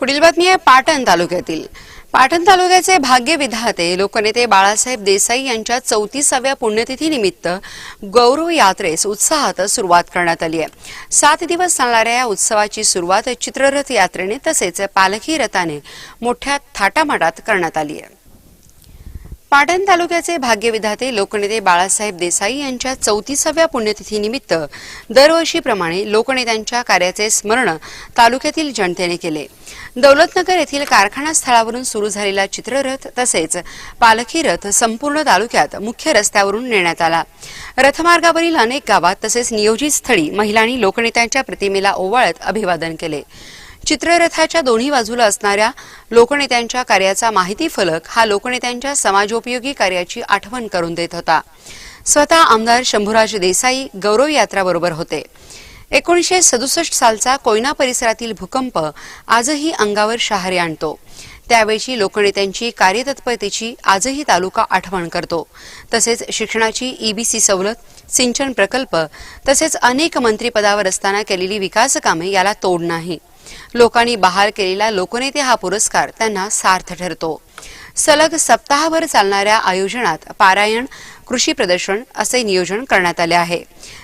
पुढील बातमी आहे पाटण तालुक्यातील. पाटण तालुक्याचे भाग्य विधाते लोकनेते बाळासाहेब देसाई यांच्या चौतीसाव्या पुण्यतिथीनिमित्त गौरव यात्रेस उत्साहात सुरुवात करण्यात आली आहे. सात दिवस चालणाऱ्या या उत्सवाची सुरुवात चित्ररथ यात्रेने तसेच पालखी रथाने मोठ्या थाटामाटात करण्यात आली आहे. पाटण तालुक्याचे भाग्यविधाते लोकनेते बाळासाहेब देसाई यांच्या चौतीसाव्या पुण्यतिथीनिमित्त दरवर्षीप्रमाणे लोकनेत्यांच्या कार्याचे स्मरण तालुक्यातील जनतेने केले. दौलतनगर येथील कारखाना स्थळावरून सुरू झालेला चित्ररथ तसेच पालखी रथ संपूर्ण तालुक्यात मुख्य रस्त्यावरून नेण्यात आला. रथमार्गावरील अनेक गावात तसेच नियोजित स्थळी महिलांनी लोकनेत्यांच्या प्रतिमेला ओवाळत अभिवादन केले. चित्ररथाच्या दोन्ही बाजूला असणाऱ्या लोकनेत्यांच्या कार्याचा माहिती फलक हा लोकनेत्यांच्या समाजोपयोगी कार्याची आठवण करून देत होता. स्वतः आमदार शंभूराज देसाई गौरव यात्राबरोबर होते. एकोणीसशे सदुसष्ट सालचा कोयना परिसरातील भूकंप आजही अंगावर शहारे आणतो. त्यावेळची लोकनेत्यांची कार्यतत्परतेची आजही तालुका आठवण करतो. तसेच शिक्षणाची ईबीसी सवलत सिंचन प्रकल्प तसेच अनेक मंत्रिपदावर असताना केलेली विकासकामे याला तोड नाही. लोकांनी बहाल केलेला लोकनेते हा पुरस्कार त्यांना सार्थ ठरतो. सलग सप्ताहभर चालणाऱ्या आयोजनात पारायण कृषी प्रदर्शन असे नियोजन करण्यात आले आहे.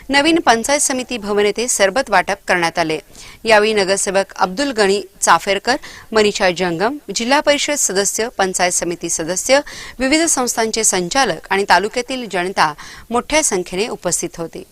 नवीन पंचायत समिती भवन येथे सरबत वाटप करण्यात आले. यावेळी नगरसेवक अब्दुल गणी चाफेरकर मनीषा जंगम जिल्हा परिषद सदस्य पंचायत समिती सदस्य विविध संस्थांचे संचालक आणि तालुक्यातील जनता मोठ्या संख्येने उपस्थित होती.